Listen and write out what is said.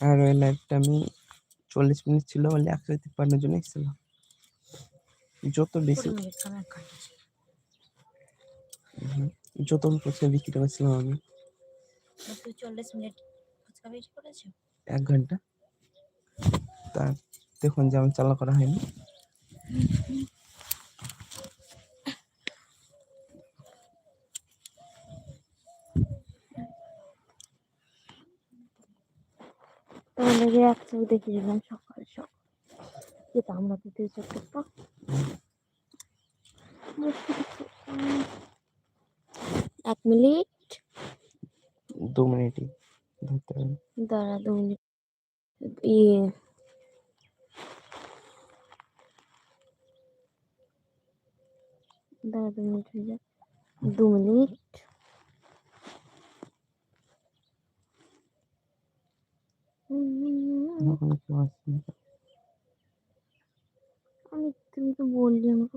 আর ওই লাইভটা আমি চল্লিশ মিনিট ছিল বলে একশো তিপ্পান্ন জন এসেছিল। যত বেশি যত ফুচকা বিক্রি করেছিলাম আমি। চল্লিশ মিনিট ফুচকা বেশি করেছ? এক ঘণ্টা। তা দেখুন যেমন চালা করা হয়নি। তাহলে যে এক চোখ দেখেছিলাম সকাল সকাল। যেটা আমরা তো দুই চোখ দেখব এক মিনিট। দু মিনিটই ধরতে হবে দাঁড়া দু মিনিট। ইয়ে দাঁড়া দু মিনিট হয়ে যাক। দু মিনিট। এখন কেউ আসছে না। আমি তুমি তো বললি আমাকে